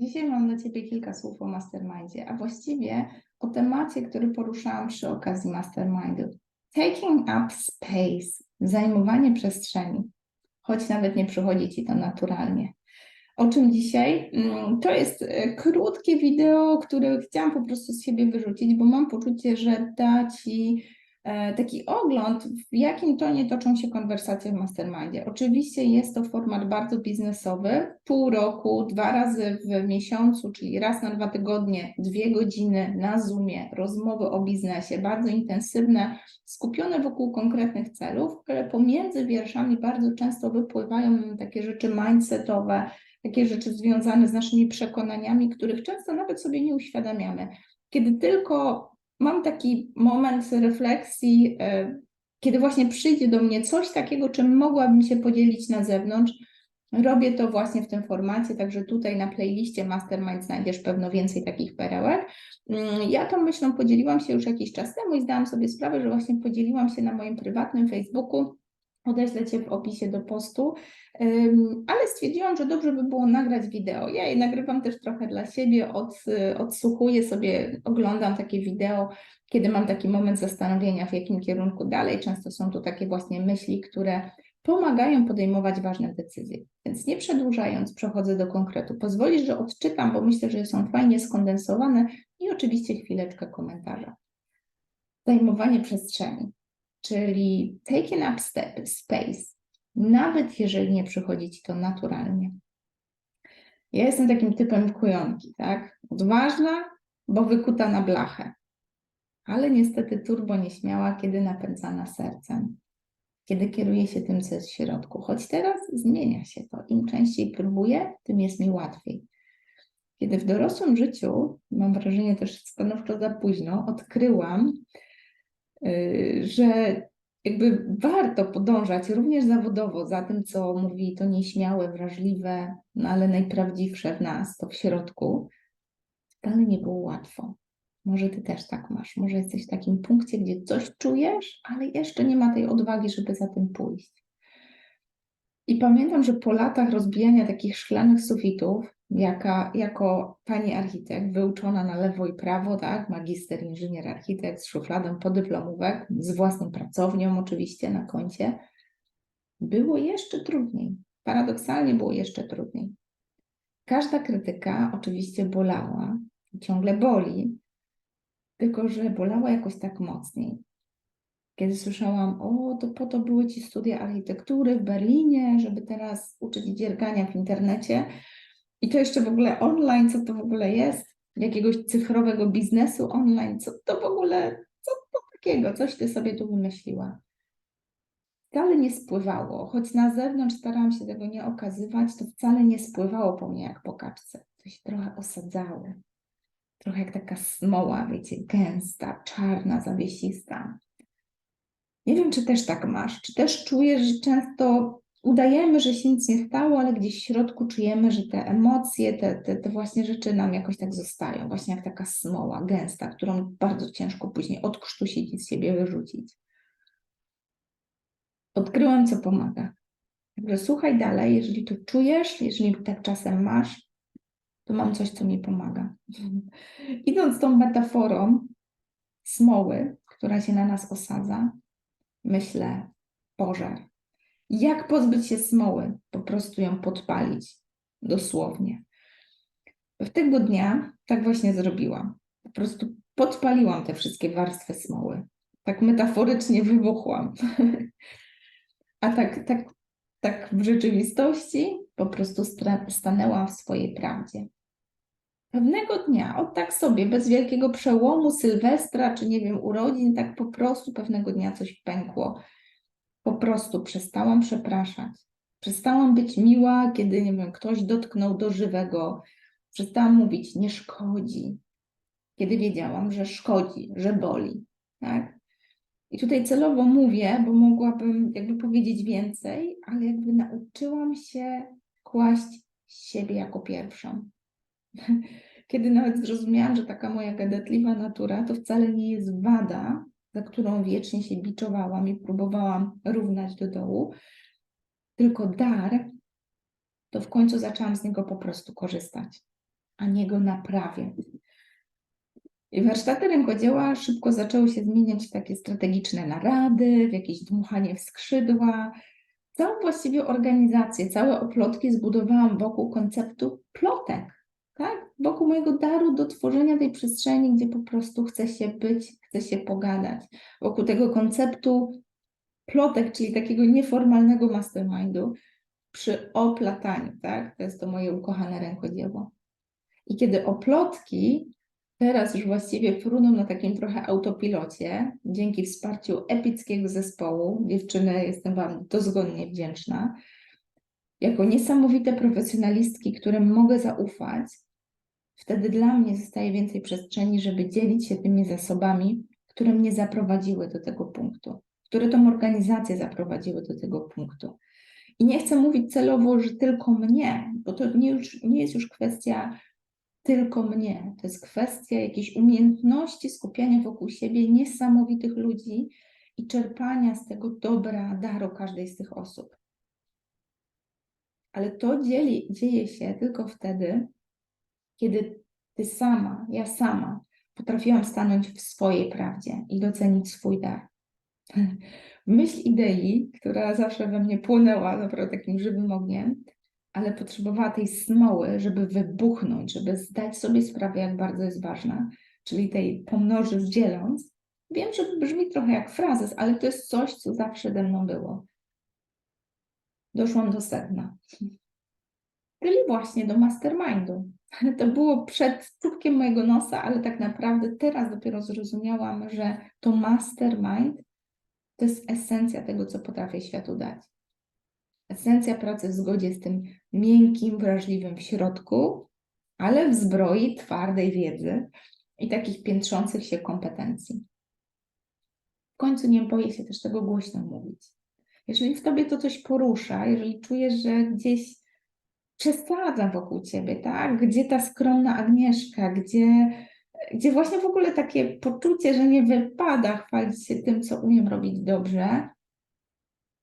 Dzisiaj mam dla Ciebie kilka słów o mastermindzie, a właściwie o temacie, który poruszałam przy okazji mastermindu. Taking up space, zajmowanie przestrzeni, choć nawet nie przychodzi Ci to naturalnie. O czym dzisiaj? Mm, To jest e, krótkie wideo, które chciałam po prostu z siebie wyrzucić, bo mam poczucie, że da Ci taki ogląd, w jakim tonie toczą się konwersacje w mastermindzie. Oczywiście jest to format bardzo biznesowy, pół roku, dwa razy w miesiącu, czyli raz na dwa tygodnie, dwie godziny na Zoomie, rozmowy o biznesie, bardzo intensywne, skupione wokół konkretnych celów, ale pomiędzy wierszami bardzo często wypływają takie rzeczy mindsetowe, takie rzeczy związane z naszymi przekonaniami, których często nawet sobie nie uświadamiamy. Kiedy tylko mam taki moment refleksji, e, kiedy właśnie przyjdzie do mnie coś takiego, czym mogłabym się podzielić na zewnątrz, robię to właśnie w tym formacie, także tutaj na playliście Mastermind znajdziesz pewno więcej takich perełek. Mm, Ja tą myślą podzieliłam się już jakiś czas temu i zdałam sobie sprawę, że właśnie podzieliłam się na moim prywatnym Facebooku. Odeślę Cię w opisie do postu, ale stwierdziłam, że dobrze by było nagrać wideo. Ja je nagrywam też trochę dla siebie, od, odsłuchuję sobie, oglądam takie wideo, kiedy mam taki moment zastanowienia, w jakim kierunku dalej. Często są to takie właśnie myśli, które pomagają podejmować ważne decyzje. Więc nie przedłużając, przechodzę do konkretu. Pozwolisz, że odczytam, bo myślę, że są fajnie skondensowane i oczywiście chwileczkę komentarza. Zajmowanie przestrzeni, czyli taking up step, space, nawet jeżeli nie przychodzi Ci to naturalnie. Ja jestem takim typem kujonki, tak? Odważna, bo wykuta na blachę, ale niestety turbo nieśmiała, kiedy napędzana sercem, kiedy kieruje się tym, co jest w środku. Choć teraz zmienia się to. Im częściej próbuję, tym jest mi łatwiej. Kiedy w dorosłym życiu, mam wrażenie też stanowczo za późno, odkryłam, że jakby warto podążać również zawodowo za tym, co mówi to nieśmiałe, wrażliwe, no ale najprawdziwsze w nas, to w środku, wcale nie było łatwo. Może ty też tak masz, może jesteś w takim punkcie, gdzie coś czujesz, ale jeszcze nie ma tej odwagi, żeby za tym pójść. I pamiętam, że po latach rozbijania takich szklanych sufitów, jaka, jako pani architekt, wyuczona na lewo i prawo, tak, magister, inżynier, architekt z szufladą podyplomówek, z własną pracownią oczywiście na koncie, było jeszcze trudniej. Paradoksalnie było jeszcze trudniej. Każda krytyka oczywiście bolała, ciągle boli, tylko że bolała jakoś tak mocniej. Kiedy słyszałam, o, to po to były ci studia architektury w Berlinie, żeby teraz uczyć dziergania w internecie, i to jeszcze w ogóle online, co to w ogóle jest? Jakiegoś cyfrowego biznesu online, co to w ogóle, co to takiego, coś ty sobie tu wymyśliła. Wcale nie spływało, choć na zewnątrz starałam się tego nie okazywać, to wcale nie spływało po mnie jak po kaczce. To się trochę osadzało. Trochę jak taka smoła, wiecie, gęsta, czarna, zawiesista. Nie wiem, czy też tak masz, czy też czujesz, że często udajemy, że się nic nie stało, ale gdzieś w środku czujemy, że te emocje, te, te, te właśnie rzeczy nam jakoś tak zostają, właśnie jak taka smoła gęsta, którą bardzo ciężko później odkrztusić i z siebie wyrzucić. Odkryłam, co pomaga. Także słuchaj dalej, jeżeli to czujesz, jeżeli tak czasem masz, to mam coś, co mi pomaga. Idąc tą metaforą smoły, która się na nas osadza, myślę pożar. Jak pozbyć się smoły? Po prostu ją podpalić, dosłownie. W tego dnia tak właśnie zrobiłam. Po prostu podpaliłam te wszystkie warstwy smoły. Tak metaforycznie wybuchłam. A tak, tak, tak w rzeczywistości po prostu stanęłam w swojej prawdzie. Pewnego dnia, od tak sobie, bez wielkiego przełomu, Sylwestra, czy nie wiem, urodzin, tak po prostu pewnego dnia coś pękło. Po prostu przestałam przepraszać. Przestałam być miła, kiedy, nie wiem, ktoś dotknął do żywego. Przestałam mówić, nie szkodzi. Kiedy wiedziałam, że szkodzi, że boli. Tak? I tutaj celowo mówię, bo mogłabym jakby powiedzieć więcej, ale jakby nauczyłam się kłaść siebie jako pierwszą. Kiedy nawet zrozumiałam, że taka moja gadatliwa natura to wcale nie jest wada, za którą wiecznie się biczowałam i próbowałam równać do dołu, tylko dar, to w końcu zaczęłam z niego po prostu korzystać. a nie go naprawiać. I warsztaty rękodzieła szybko zaczęły się zmieniać w takie strategiczne narady, w jakieś dmuchanie w skrzydła. Całą właściwie organizację, całe oplotki zbudowałam wokół konceptu plotek, tak? Wokół mojego daru do tworzenia tej przestrzeni, gdzie po prostu chce się być, chce się pogadać. Wokół tego konceptu plotek, czyli takiego nieformalnego mastermindu przy oplataniu, tak? To jest to moje ukochane rękodzieło. I kiedy oplotki teraz już właściwie fruną na takim trochę autopilocie, dzięki wsparciu epickiego zespołu, dziewczyny, jestem Wam dozgonnie wdzięczna, jako niesamowite profesjonalistki, którym mogę zaufać, wtedy dla mnie zostaje więcej przestrzeni, żeby dzielić się tymi zasobami, które mnie zaprowadziły do tego punktu, które tą organizację zaprowadziły do tego punktu. I nie chcę mówić celowo, że tylko mnie, bo to nie, już, nie jest już kwestia tylko mnie. To jest kwestia jakiejś umiejętności skupiania wokół siebie niesamowitych ludzi i czerpania z tego dobra, daru każdej z tych osób. Ale to dzieli, dzieje się tylko wtedy, kiedy ty sama, ja sama potrafiłam stanąć w swojej prawdzie i docenić swój dar. Myśl idei, która zawsze we mnie płonęła naprawdę takim żywym ogniem, ale potrzebowała tej smoły, żeby wybuchnąć, żeby zdać sobie sprawę, jak bardzo jest ważna, czyli tej pomnoży dzieląc. Wiem, że brzmi trochę jak frazes, ale to jest coś, co zawsze ze mną było. Doszłam do sedna. Czyli właśnie do mastermindu. To było przed czubkiem mojego nosa, ale tak naprawdę teraz dopiero zrozumiałam, że to mastermind to jest esencja tego, co potrafię światu dać. Esencja pracy w zgodzie z tym miękkim, wrażliwym w środku, ale w zbroi twardej wiedzy i takich piętrzących się kompetencji. W końcu nie boję się też tego głośno mówić. Jeżeli w tobie to coś porusza, jeżeli czujesz, że gdzieś przesadzam wokół ciebie, tak? Gdzie ta skromna Agnieszka, gdzie, gdzie właśnie w ogóle takie poczucie, że nie wypada chwalić się tym, co umiem robić dobrze,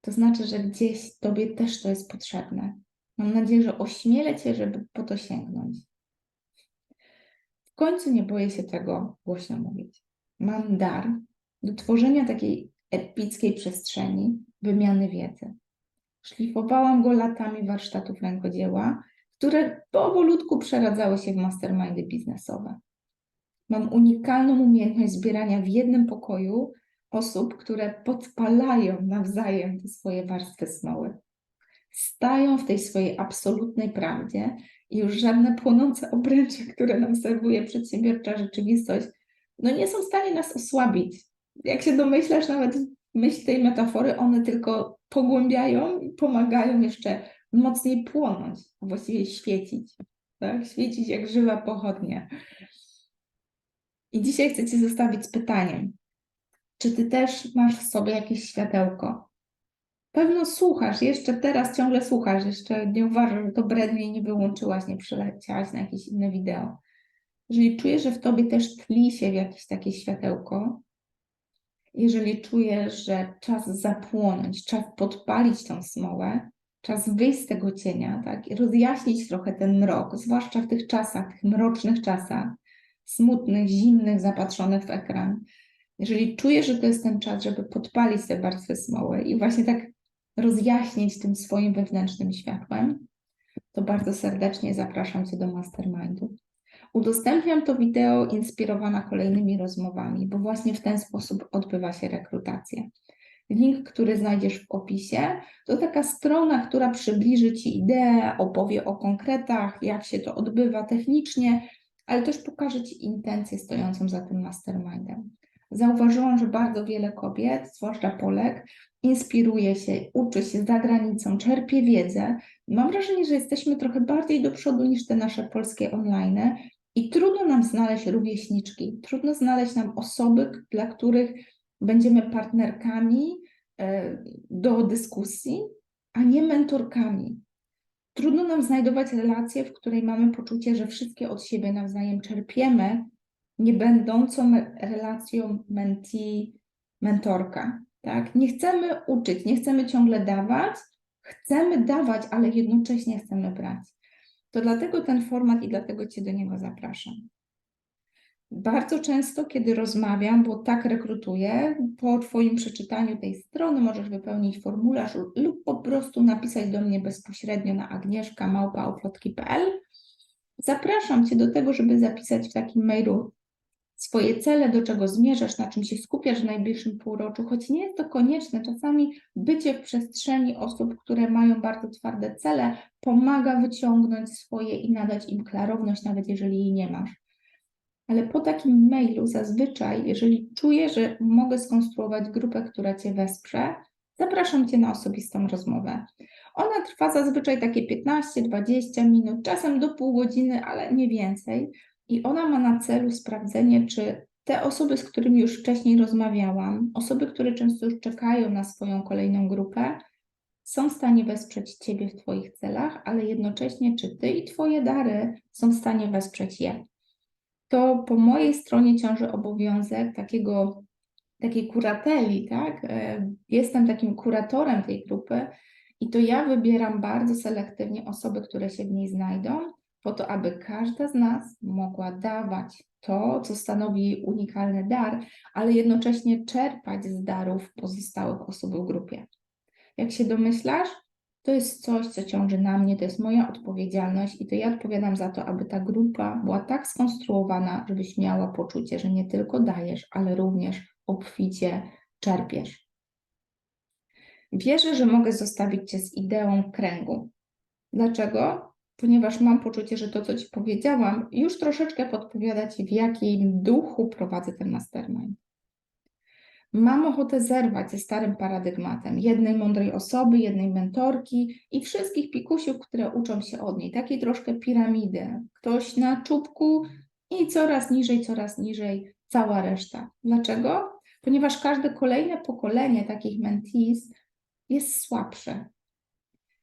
to znaczy, że gdzieś Tobie też to jest potrzebne. Mam nadzieję, że ośmielę Cię, żeby po to sięgnąć. W końcu nie boję się tego głośno mówić. Mam dar do tworzenia takiej epickiej przestrzeni wymiany wiedzy. Szlifowałam go latami warsztatów rękodzieła, które powolutku przeradzały się w mastermindy biznesowe. Mam unikalną umiejętność zbierania w jednym pokoju osób, które podpalają nawzajem te swoje warstwy smoły. Stają w tej swojej absolutnej prawdzie i już żadne płonące obręcze, które nam serwuje przedsiębiorcza rzeczywistość, no nie są w stanie nas osłabić. Jak się domyślasz, nawet myśl tej metafory, one tylko pogłębiają i pomagają jeszcze mocniej płonąć, właściwie świecić. Tak? Świecić jak żywa pochodnia. I dzisiaj chcę Cię zostawić z pytaniem, czy ty też masz w sobie jakieś światełko? Pewno słuchasz, jeszcze teraz ciągle słuchasz, jeszcze nie uważasz, że to brednie nie wyłączyłaś, nie przeleciałaś na jakieś inne wideo. Jeżeli czujesz, że w tobie też tli się jakieś takie światełko, jeżeli czujesz, że czas zapłonąć, czas podpalić tą smołę, czas wyjść z tego cienia, tak, i rozjaśnić trochę ten mrok, zwłaszcza w tych czasach, tych mrocznych czasach, smutnych, zimnych, zapatrzonych w ekran, jeżeli czujesz, że to jest ten czas, żeby podpalić te warstwy smoły i właśnie tak rozjaśnić tym swoim wewnętrznym światłem, to bardzo serdecznie zapraszam Cię do mastermindu. Udostępniam to wideo inspirowana kolejnymi rozmowami, bo właśnie w ten sposób odbywa się rekrutacja. Link, który znajdziesz w opisie, to taka strona, która przybliży Ci ideę, opowie o konkretach, jak się to odbywa technicznie, ale też pokaże Ci intencję stojącą za tym mastermindem zauważyłam, że bardzo wiele kobiet, zwłaszcza Polek, inspiruje się, uczy się za granicą, czerpie wiedzę. Mam wrażenie, że jesteśmy trochę bardziej do przodu niż te nasze polskie online i trudno nam znaleźć rówieśniczki, trudno znaleźć nam osoby, dla których będziemy partnerkami e, do dyskusji, a nie mentorkami. Trudno nam znajdować relacje, w której mamy poczucie, że wszystkie od siebie nawzajem czerpiemy nie będącą relacją mentee-mentorka. Tak? Nie chcemy uczyć, nie chcemy ciągle dawać, chcemy dawać, ale jednocześnie chcemy brać. To dlatego ten format i dlatego Cię do niego zapraszam. Bardzo często, kiedy rozmawiam, bo tak rekrutuję, po Twoim przeczytaniu tej strony możesz wypełnić formularz lub po prostu napisać do mnie bezpośrednio na agnieszka.małpaoflotki.pl. Zapraszam Cię do tego, żeby zapisać w takim mailu swoje cele, do czego zmierzasz, na czym się skupiasz w najbliższym półroczu, choć nie jest to konieczne. Czasami bycie w przestrzeni osób, które mają bardzo twarde cele, pomaga wyciągnąć swoje i nadać im klarowność, nawet jeżeli jej nie masz. Ale po takim mailu zazwyczaj, jeżeli czuję, że mogę skonstruować grupę, która Cię wesprze, zapraszam Cię na osobistą rozmowę. Ona trwa zazwyczaj takie 15-20 minut, czasem do pół godziny, ale nie więcej. I ona ma na celu sprawdzenie, czy te osoby, z którymi już wcześniej rozmawiałam, osoby, które często już czekają na swoją kolejną grupę, są w stanie wesprzeć Ciebie w Twoich celach, ale jednocześnie, czy Ty i Twoje dary są w stanie wesprzeć je. To po mojej stronie ciąży obowiązek takiego, takiej kurateli, tak? E, jestem takim kuratorem tej grupy i to ja wybieram bardzo selektywnie osoby, które się w niej znajdą po to, aby każda z nas mogła dawać to, co stanowi unikalny dar, ale jednocześnie czerpać z darów pozostałych osób w grupie. Jak się domyślasz, to jest coś, co ciąży na mnie, to jest moja odpowiedzialność i to ja odpowiadam za to, aby ta grupa była tak skonstruowana, żebyś miała poczucie, że nie tylko dajesz, ale również obficie czerpiesz. Wierzę, że mogę zostawić Cię z ideą kręgu. Dlaczego? Ponieważ mam poczucie, że to, co Ci powiedziałam, już troszeczkę podpowiada Ci, w jakim duchu prowadzę ten mastermind. Mam ochotę zerwać ze starym paradygmatem jednej mądrej osoby, jednej mentorki i wszystkich pikusiów, które uczą się od niej. Takiej troszkę piramidy. Ktoś na czubku i coraz niżej, coraz niżej cała reszta. Dlaczego? Ponieważ każde kolejne pokolenie takich mentees jest słabsze,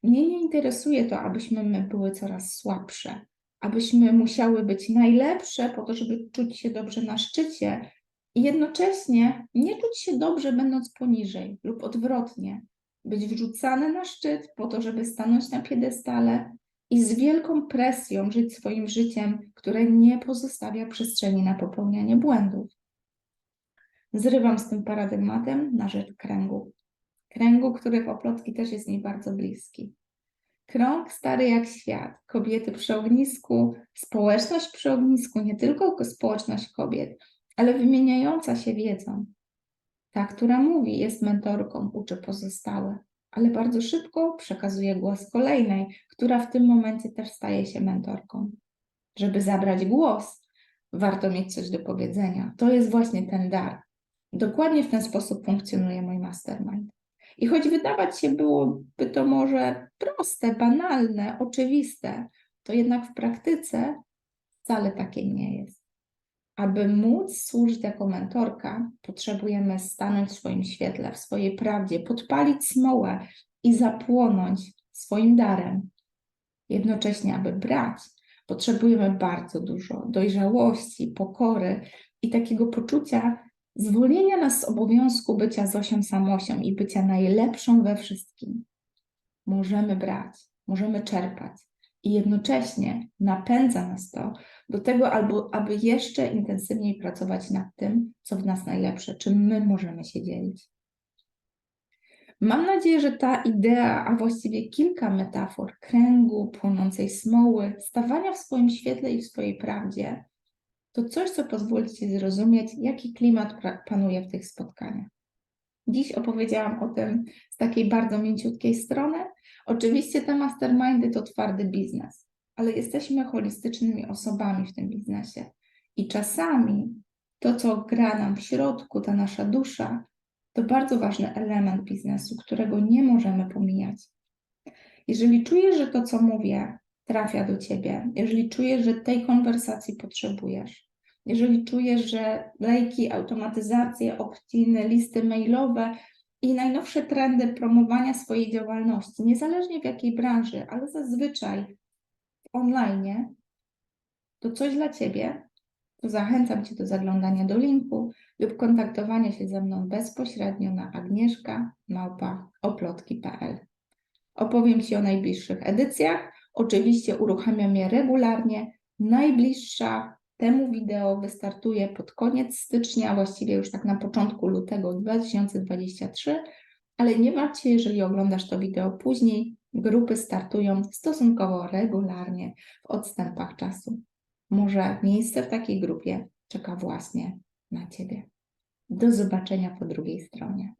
mnie nie interesuje to, abyśmy my były coraz słabsze, abyśmy musiały być najlepsze po to, żeby czuć się dobrze na szczycie i jednocześnie nie czuć się dobrze, będąc poniżej lub odwrotnie, być wrzucane na szczyt po to, żeby stanąć na piedestale i z wielką presją żyć swoim życiem, które nie pozostawia przestrzeni na popełnianie błędów. Zrywam z tym paradygmatem na rzecz kręgu kręgu, który w Oplotki też jest mi bardzo bliski. Krąg stary jak świat, kobiety przy ognisku, społeczność przy ognisku, nie tylko społeczność kobiet, ale wymieniająca się wiedzą. Ta, która mówi, jest mentorką, uczy pozostałe, ale bardzo szybko przekazuje głos kolejnej, która w tym momencie też staje się mentorką. Żeby zabrać głos, warto mieć coś do powiedzenia. To jest właśnie ten dar. Dokładnie w ten sposób funkcjonuje mój mastermind. I choć wydawać się byłoby to może proste, banalne, oczywiste, to jednak w praktyce wcale takie nie jest. Aby móc służyć jako mentorka, potrzebujemy stanąć w swoim świetle, w swojej prawdzie, podpalić smołę i zapłonąć swoim darem. Jednocześnie, aby brać, potrzebujemy bardzo dużo dojrzałości, pokory i takiego poczucia, zwolnienia nas z obowiązku bycia Zosią Samosią i bycia najlepszą we wszystkim. Możemy brać, możemy czerpać i jednocześnie napędza nas to do tego, albo aby jeszcze intensywniej pracować nad tym, co w nas najlepsze, czym my możemy się dzielić. Mam nadzieję, że ta idea, a właściwie kilka metafor kręgu, płonącej smoły, stawania w swoim świetle i w swojej prawdzie to coś, co pozwoli Ci zrozumieć, jaki klimat panuje w tych spotkaniach. Dziś opowiedziałam o tym z takiej bardzo mięciutkiej strony. Oczywiście te mastermindy to twardy biznes, ale jesteśmy holistycznymi osobami w tym biznesie. I czasami to, co gra nam w środku, ta nasza dusza, to bardzo ważny element biznesu, którego nie możemy pomijać. Jeżeli czujesz, że to, co mówię, trafia do ciebie, jeżeli czujesz, że tej konwersacji potrzebujesz, jeżeli czujesz, że lejki, automatyzacje, optiny, listy mailowe i najnowsze trendy promowania swojej działalności, niezależnie w jakiej branży, ale zazwyczaj w online, to coś dla ciebie, to zachęcam Cię do zaglądania do linku lub kontaktowania się ze mną bezpośrednio na agnieszka.oplotki.pl. Opowiem Ci o najbliższych edycjach Oczywiście uruchamiam je regularnie. Najbliższa temu wideo wystartuje pod koniec stycznia, właściwie już tak na początku lutego 2023, ale nie martw jeżeli oglądasz to wideo później, grupy startują stosunkowo regularnie w odstępach czasu. Może miejsce w takiej grupie czeka właśnie na Ciebie. Do zobaczenia po drugiej stronie.